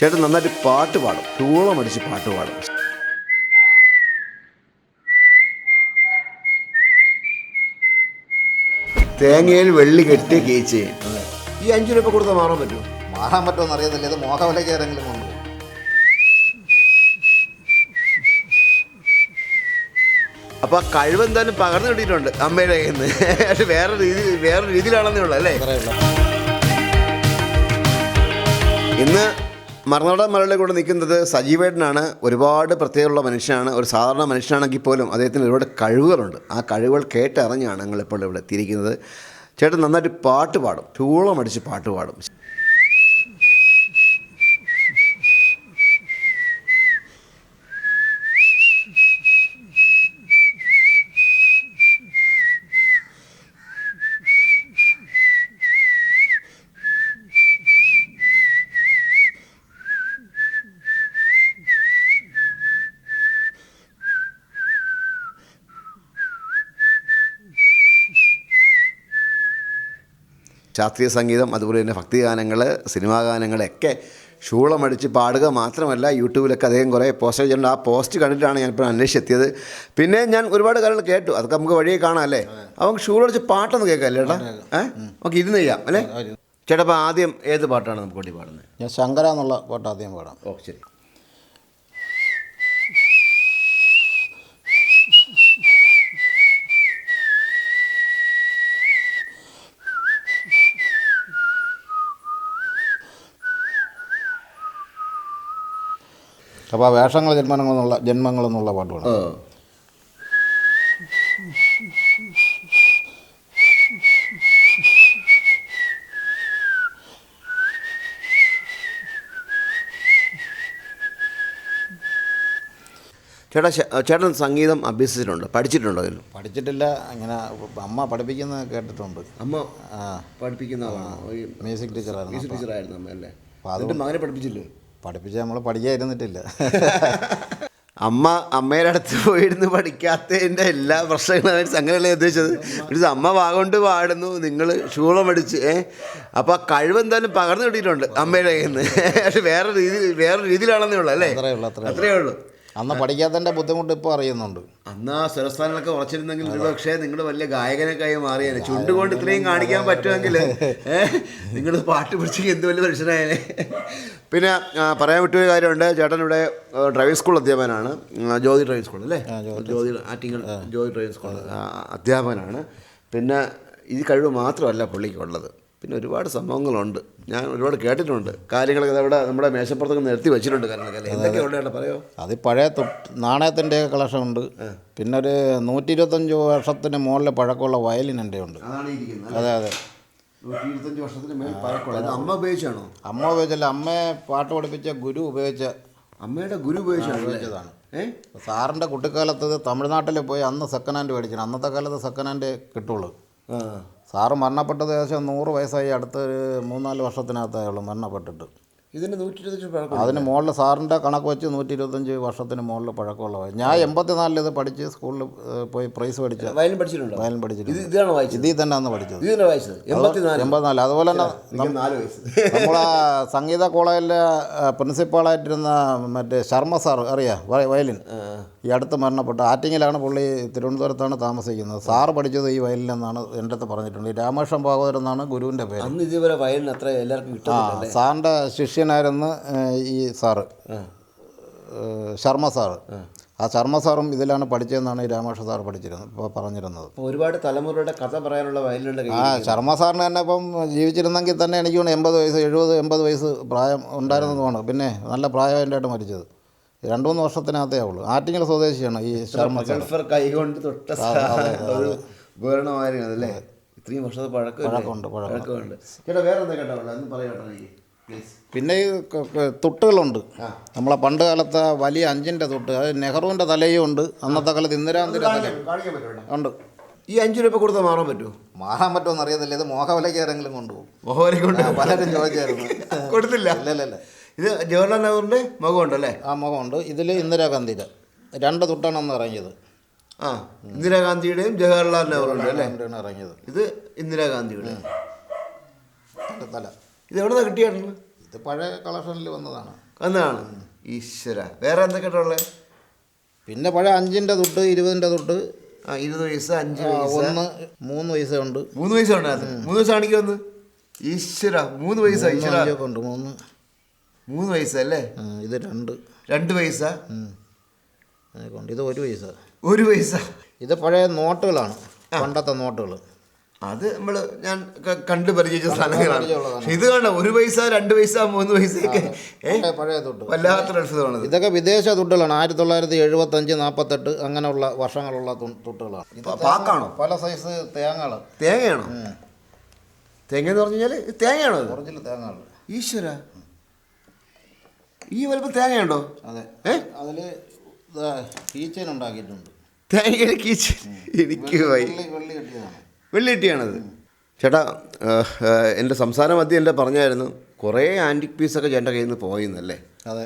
ചേട്ടൻ നന്നായിട്ട് പാട്ട് പാടും. ടൂളം അടിച്ച് പാട്ട് പാടും. തേങ്ങയിൽ വെള്ളി കെട്ടി കേച്ച്. ഈ അഞ്ചു രൂപ കൊടുത്താൽ മാറാൻ പറ്റുമോ? മാറാൻ പറ്റുമെന്ന് അറിയത്തില്ല. ഇത് മോഹവലയ്ക്ക് ആരെങ്കിലും വന്നു അപ്പൊ ആ കഴിവ് എന്തായാലും പകർന്നു കിട്ടിയിട്ടുണ്ട് അമ്മയുടെ കയ്യിൽ നിന്ന് വേറെ രീതി വേറെ രീതിയിലാണെന്നേ ഉള്ളൂ അല്ലേ? ഇന്ന് മറന്നോട മലയുടെ കൂടെ നിൽക്കുന്നത് സജീവേട്ടനാണ്. ഒരുപാട് പ്രത്യേകമുള്ള മനുഷ്യനാണ്. ഒരു സാധാരണ മനുഷ്യനാണെങ്കിൽ പോലും അദ്ദേഹത്തിന് ഒരുപാട് കഴിവുകളുണ്ട്. ആ കഴിവുകൾ കേട്ടറിഞ്ഞാണ് ഞങ്ങളിപ്പോൾ ഇവിടെ എത്തിയിരിക്കുന്നത്. ചേട്ടൻ നന്നായിട്ട് പാട്ട് പാടും. ചൂളം അടിച്ച് പാട്ട് പാടും. ശാസ്ത്രീയ സംഗീതം അതുപോലെ തന്നെ ഭക്തിഗാനങ്ങൾ സിനിമാ ഗാനങ്ങളൊക്കെ ഷൂളമടിച്ച് പാടുക മാത്രമല്ല യൂട്യൂബിലൊക്കെ അദ്ദേഹം കുറേ പോസ്റ്റ് ചെയ്തിട്ടുണ്ട്. ആ പോസ്റ്റ് കണ്ടിട്ടാണ് ഞാനിപ്പോൾ അന്വേഷിച്ചെത്തിയത്. പിന്നെ ഞാൻ ഒരുപാട് കാര്യങ്ങൾ കേട്ടു. അതൊക്കെ നമുക്ക് വഴിയെ കാണാം അല്ലേ? അവൻ ഷൂളടിച്ച് പാട്ടൊന്ന് കേൾക്കാമല്ലേ ചേട്ടാ? ഏഹ് നമുക്ക് ഇരുന്ന് ചെയ്യാം അല്ലേ? ചേട്ടാ അപ്പോൾ ആദ്യം ഏത് പാട്ടാണ് നമുക്ക് വേണ്ടി പാടുന്നത്? ഞാൻ ശങ്കര എന്നുള്ള പാട്ട് ആദ്യം പാടാം. ഓ ശരി. അപ്പോൾ ആ വേഷങ്ങൾ ജന്മങ്ങളെന്നുള്ള ജന്മങ്ങളെന്നുള്ള പാട്ടുകൾ ചേട്ടാ ചേട്ടൻ സംഗീതം അഭ്യസിച്ചിട്ടുണ്ട്. പഠിച്ചിട്ടുണ്ടോ അതിൽ? പഠിച്ചിട്ടില്ല. അങ്ങനെ അമ്മ പഠിപ്പിക്കുന്ന കേട്ടിട്ടുണ്ട്. അമ്മ പഠിപ്പിക്കുന്ന മ്യൂസിക് ടീച്ചറായിരുന്നു മ്യൂസിക് ടീച്ചറായിരുന്നു അമ്മ അല്ലേ? അതിന്റെ മകനെ പഠിപ്പിച്ചില്ലേ? പഠിപ്പിച്ച് നമ്മൾ പഠിക്കാതിരുന്നിട്ടില്ല അമ്മ അമ്മയുടെ അടുത്ത് പോയിരുന്ന് പഠിക്കാത്തതിന്റെ എല്ലാ പ്രശ്നങ്ങളും അവർ അങ്ങനെയല്ലേ ഉദ്ദേശിച്ചത്? ഒരു അമ്മ വാഗോണ്ട് പാടുന്നു നിങ്ങൾ ഷൂളം അടിച്ച് ഏഹ് അപ്പോൾ ആ കഴിവ് എന്തായാലും പകർന്നു കിട്ടിയിട്ടുണ്ട് അമ്മയുടെ കയ്യിൽ നിന്ന് പക്ഷെ വേറെ രീതി വേറെ രീതിയിലാണെന്നേ ഉള്ളൂ അല്ലേ? അത്രയേ ഉള്ളൂ. അന്ന് പഠിക്കാത്തതിന്റെ ബുദ്ധിമുട്ട് ഇപ്പോൾ അറിയുന്നുണ്ട്. അന്ന് ആ സ്വരസ്ഥാനങ്ങളൊക്കെ ഉറച്ചിരുന്നെങ്കിൽ പക്ഷേ നിങ്ങൾ വലിയ ഗായകനൊക്കെ ആയി മാറിയേനെ. ചുണ്ടുകൊണ്ട് ഇത്രയും കാണിക്കാൻ പറ്റുമെങ്കിൽ നിങ്ങൾ പാട്ട് പിടിച്ചെങ്കിൽ എന്ത് വലിയ മനുഷ്യനായാലേ പിന്നെ പറയാൻ വിട്ടൊരു കാര്യമുണ്ട്. ചേട്ടൻ ഇവിടെ ഡ്രൈവിംഗ് സ്കൂൾ അധ്യാപകനാണ്. ജ്യോതി ഡ്രൈവിംഗ് സ്കൂൾ അല്ലേ? ജ്യോതി ആറ്റിങ്ങൽ ജ്യോതി ഡ്രൈവിംഗ് സ്കൂൾ അധ്യാപനാണ് അധ്യാപകനാണ്. പിന്നെ ഈ കഴിവ് മാത്രമല്ല പുള്ളിക്കുള്ളത്. പിന്നെ ഒരുപാട് സംഭവങ്ങളുണ്ട്. ഞാൻ ഒരുപാട് കേട്ടിട്ടുണ്ട്. കാര്യങ്ങളൊക്കെ അവിടെ നമ്മുടെ മേശപ്പുറത്തൊക്കെ നിരത്തി വെച്ചിട്ടുണ്ട് കാര്യങ്ങളൊക്കെ ഉള്ളത് പറയോ? അത് പഴയ തൊട്ട് നാണയത്തിന്റെ കളക്ഷൻ ഉണ്ട്. പിന്നെ ഒരു നൂറ്റി ഇരുപത്തഞ്ച് വർഷത്തിന് മുകളിൽ പഴക്കമുള്ള വയലിൻ എന്റെ ഉണ്ട്. അതെ അതെ. നൂറ്റി വർഷത്തിന് പഴക്കമുള്ള. അമ്മ ഉപയോഗിച്ചാണോ? അമ്മ ഉപയോഗിച്ചല്ല അമ്മയെ പാട്ട് പഠിപ്പിച്ച ഗുരു ഉപയോഗിച്ച അമ്മയുടെ ഗുരു ഉപയോഗിച്ചാണ് ഉപയോഗിച്ചതാണ്. സാറിന്റെ കുട്ടിക്കാലത്ത് തമിഴ്നാട്ടിൽ പോയി അന്ന് സെക്കൻഡ് ഹാൻഡ് മേടിക്കണം അന്നത്തെ കാലത്ത് സെക്കൻഡ് ഹാൻഡ് കിട്ടുള്ളൂ. സാറ് മരണപ്പെട്ടത് ഏകദേശം നൂറ് വയസ്സായി അടുത്ത മൂന്നാൽ മൂന്നാൽ വർഷത്തിനകത്തായുള്ളൂ മരണപ്പെട്ടിട്ട്. ഇതിന് നൂറ്റി ഇരുപത്തഞ്ച് പഴക്കം അതിന് മുകളിൽ സാറിന്റെ കണക്ക് വെച്ച് നൂറ്റി ഇരുപത്തഞ്ച് വർഷത്തിന് മുകളിൽ പഴക്കമുള്ള ഞാൻ എൺപത്തിനാലിൽ ഇത് പഠിച്ച് സ്കൂളിൽ പോയി പ്രൈസ് പഠിച്ചു. വയലിൻ പഠിച്ചിട്ടുണ്ട്? വയലിൻ ഇത് പഠിച്ചിട്ടുണ്ട് ഇതാണ് വായിച്ചത്. ഇതിൽ തന്നെ അന്ന് പഠിച്ചത്. ഇതിന് വായിച്ചത്. എൺപത്തിനാല്. അതുപോലെ തന്നെ എനിക്ക് നാല് വയസ്സ്. നമ്മളെ സംഗീത കോളേജിലെ പ്രിൻസിപ്പാളായിട്ടിരുന്ന മറ്റേ ശർമ്മ സാർ അറിയാ? വയ- വയലിൻ. ഈ അടുത്ത് മരണപ്പെട്ട ആറ്റിങ്ങിലാണ് പുള്ളി തിരുവനന്തപുരത്താണ് താമസിക്കുന്നത്. സാറ് പഠിച്ചത് ഈ വയലിലെന്നാണ് എന്റെ അടുത്ത് പറഞ്ഞിട്ടുണ്ട്. രാമകൃഷ്ണൻ ഭാഗവതർ എന്നാണ് ഗുരുവിന്റെ പേര്. അന്ന് ഇതുവരെ വയലിന് അത്ര എല്ലാവർക്കും സാറിന്റെ ശിഷ്യനായിരുന്നു ഏഹ്, ഈ സാറ്. ശർമ്മ സാറ്. ആ. ശർമ്മ സാറും ഇതിലാണ് പഠിച്ചതെന്നാണ് ഈ രാമകൃഷ്ണ സാർ പഠിച്ചിരുന്നത് ഇപ്പോൾ പറഞ്ഞിരുന്നത്. ഒരുപാട് തലമുറയുടെ കഥ പറയാനുള്ള വയലിനുണ്ട് ആ ശർമ്മ സാറിന് തന്നെ ഇപ്പം ജീവിച്ചിരുന്നെങ്കിൽ തന്നെ എനിക്ക് തോന്നുന്നു എൺപത് വയസ്സ് എഴുപത് എൺപത് വയസ്സ് പ്രായം ഉണ്ടായിരുന്നതുമാണ്. പിന്നെ നല്ല പ്രായമായിട്ട് മരിച്ചത്. രണ്ടു മൂന്ന് വർഷത്തിനകത്തേ ഉള്ളൂ. ആറ്റിങ്ങൽ സ്വദേശിയാണ് ഈ ശർമ്മ ഗൾഫർ കൈകൊണ്ട് തൊട്ട ഉപകരണമായിരുന്നു അല്ലേ? ഇത്രയും വർഷത്തെ പഴക്കം പഴക്കമുണ്ട്, പഴക്കമുണ്ട്. ചേട്ടാ വേറെ എന്താ കേട്ടോ പറയാട്ടോ എനിക്ക്. പിന്നെ ഈ തുട്ടുകളുണ്ട്. നമ്മളെ പണ്ട് കാലത്തെ വലിയ അഞ്ചിന്റെ തൊട്ട് അത് നെഹ്റുവിന്റെ തലയും ഉണ്ട്. അന്നത്തെ കാലത്ത് ഇന്ദിരാന്തിന്റെ പറ്റുമോ ഉണ്ട്. ഈ അഞ്ചു രൂപ കൊടുത്താൽ മാറാൻ പറ്റുമോ? മാറാൻ പറ്റുമെന്ന് അറിയത്തില്ല ഇത് മോഹവിലയ്ക്ക് ആരെങ്കിലും കൊണ്ടുപോകും. മോഹവലയ്ക്ക് കൊണ്ട് പലരും ചോദിച്ചായിരുന്നു കൊടുത്തില്ല. ഇല്ല ഇല്ല ഇല്ല. ഇത് ജവഹർലാൽ നെഹ്റുവിന്റെ മുഖമുണ്ട് അല്ലേ ആ മുഖമുണ്ട്. ഇതിൽ ഇന്ദിരാഗാന്ധിയുടെ. രണ്ട് തുട്ടാണ് അന്ന് ഇറങ്ങിയത്. ആ ഇന്ദിരാഗാന്ധിയുടെയും ജവഹർലാൽ നെഹ്റുവിന്റെ അല്ലേ? ഇറങ്ങിയത്. ഇത് ഇന്ദിരാഗാന്ധിയുടെ. തല. ഇത് എവിടെ നിന്ന് കിട്ടിയായിരുന്നു ഇത് പഴയ കളക്ഷനിൽ വന്നതാണ്. വന്നതാണ് ഈശ്വര. വേറെ എന്തൊക്കെയാണ് ഉള്ളത് പിന്നെ പഴയ അഞ്ചിന്റെ തൊട്ട് ഇരുപതിന്റെ തൊട്ട് ആ ഇരുപത് വയസ്സ് അഞ്ച് വയസ്സ്. ഒന്ന് മൂന്ന് പൈസ ഉണ്ട്. മൂന്ന് വയസ്സ് ഉണ്ടായിരുന്നു മൂന്ന് വയസ്സാണെങ്കിൽ വന്ന് ഈശ്വര മൂന്ന് വയസ്സാ ഈശ്വര. ഉണ്ട് മൂന്ന്. മൂന്ന് വയസ്സല്ലേ ഇത് രണ്ട്. രണ്ട് വയസ്സാ. ഇത് ഒരു പൈസ ഒരു പൈസ ഇത് പഴയ നോട്ടുകളാണ്. പണ്ടത്തെ നോട്ടുകൾ അത് നമ്മൾ ഞാൻ കണ്ടു പരിചയിച്ച സാധനങ്ങളാണ്. ഇത് കണ്ട ഒരു പൈസ രണ്ട് പൈസ മൂന്ന് പൈസയൊക്കെ പഴയ- തൊട്ട്. വല്ലാത്തൊരു ഇതൊക്കെ വിദേശ തുട്ടുകളാണ്. ആയിരത്തി തൊള്ളായിരത്തി എഴുപത്തി അഞ്ച് നാൽപ്പത്തെട്ട് അങ്ങനെയുള്ള വർഷങ്ങളുള്ള തുട്ടുകളാണ്. പാക്കാണോ? പല സൈസ് തേങ്ങകൾ തേങ്ങയാണോ? തേങ്ങ എന്ന് പറഞ്ഞു കഴിഞ്ഞാൽ തേങ്ങയാണോ ഒറിജിനൽ തേങ്ങകൾ ഈശ്വര. ഈ വലുപ്പം തേങ്ങയുണ്ടോ? അതെ. അതിൽ അതിൽ കീച്ചൻ ഉണ്ടാക്കിയിട്ടുണ്ട്. തേങ്ങയുടെ കീച്ചൻ. എനിക്ക് വെള്ളി വെള്ളി കെട്ടിയതാണ്. വെള്ളിയിട്ടിയാണത് ചേട്ടാ എന്റെ സംസാരം മധ്യം എന്റെ പറഞ്ഞായിരുന്നു കുറേ ആന്റിക് പീസൊക്കെ ചേട്ടന്റെ കയ്യിൽ നിന്ന് പോയിന്നല്ലേ? അതെ.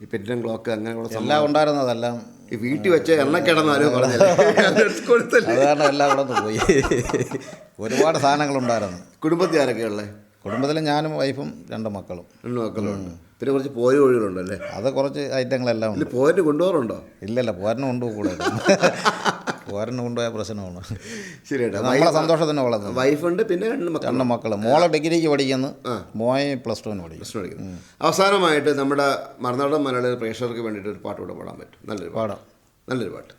ഈ പെറ്റിനും ക്ലോക്ക് അങ്ങനെയുള്ള എല്ലാം ഉണ്ടായിരുന്നതെല്ലാം ഈ വീട്ടിൽ വെച്ച എണ്ണക്കിടന്നാലും എല്ലാം കൂടെ പോയി. ഒരുപാട് സാധനങ്ങളുണ്ടായിരുന്നു കുടുംബത്തിൽ ആരൊക്കെ ഉള്ളത് കുടുംബത്തിൽ ഞാനും വൈഫും രണ്ട് മക്കളും. രണ്ട് മക്കളും പിന്നെ കുറച്ച് പോയ കോഴികളുണ്ടല്ലേ? അത് കുറച്ച് ഐറ്റങ്ങളെല്ലാം ഉണ്ട്. പോരിന് കൊണ്ടുപോകാറുണ്ടോ? ഇല്ലല്ല പോരനും കൊണ്ടുപോകൂടെ പോരന് കൊണ്ടുപോയ പ്രശ്നമാണ്. ശരിയാണ് നമ്മളെ സന്തോഷത്തിന് വളർന്നത് വൈഫുണ്ട് പിന്നെ രണ്ട് മക്കൾ രണ്ട് മക്കൾ മോളെ ഡിഗ്രിക്ക് പഠിക്കുന്നു. മോയെ പ്ലസ് ടുവിന് പഠിക്കുന്നു. പ്രശ്നം അടിക്കുന്നു അവസാനമായിട്ട് നമ്മുടെ മറുനാടൻ മലയാളി പ്രേക്ഷകർക്ക് വേണ്ടിയിട്ട് ഒരു പാട്ട് കൂടെ പാടാൻ പറ്റും. നല്ലൊരു പാടാം. നല്ലൊരു പാട്ട്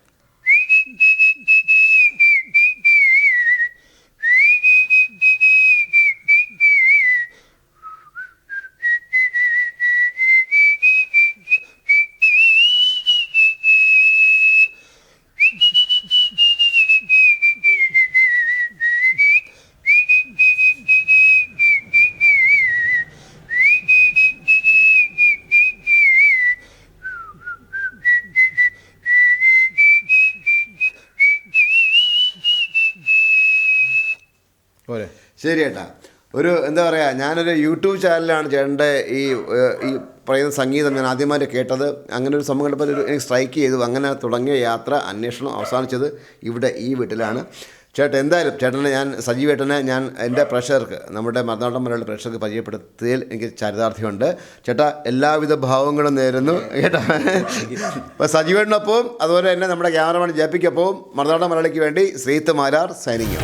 പോരെ ശരി ചേട്ടാ ഒരു എന്താ പറയുക ഞാനൊരു യൂട്യൂബ് ചാനലിലാണ് ചേട്ടന്റെ ഈ ഈ പറയുന്ന സംഗീതം ഞാൻ ആദ്യമായിട്ട് കേട്ടത്. അങ്ങനെ ഒരു സംഭവം കണ്ടപ്പോൾ എനിക്ക് സ്ട്രൈക്ക് ചെയ്തു. അങ്ങനെ തുടങ്ങിയ യാത്ര അന്വേഷണം അവസാനിച്ചത് ഇവിടെ ഈ വീട്ടിലാണ്. ചേട്ടൻ എന്തായാലും ചേട്ടനെ ഞാൻ സജീവേട്ടനെ ഞാൻ എന്റെ പ്രഷർക്ക് നമ്മുടെ മറുനാടൻ മലയാളി പ്രഷർക്ക് പരിചയപ്പെടുത്തിയതിൽ എനിക്ക് ചരിതാർത്ഥ്യമുണ്ട്. ചേട്ടാ എല്ലാവിധ ഭാവങ്ങളും നേരുന്നു. കേട്ടാ? അപ്പോൾ സജീവേട്ടനൊപ്പവും അതുപോലെ തന്നെ നമ്മുടെ ക്യാമറമാൻ ജാപ്പിക്കൊപ്പവും മറുനാടൻ മലയാളിക്ക് വേണ്ടി ശ്രീത്ത് മാരാർ സൈനിങ്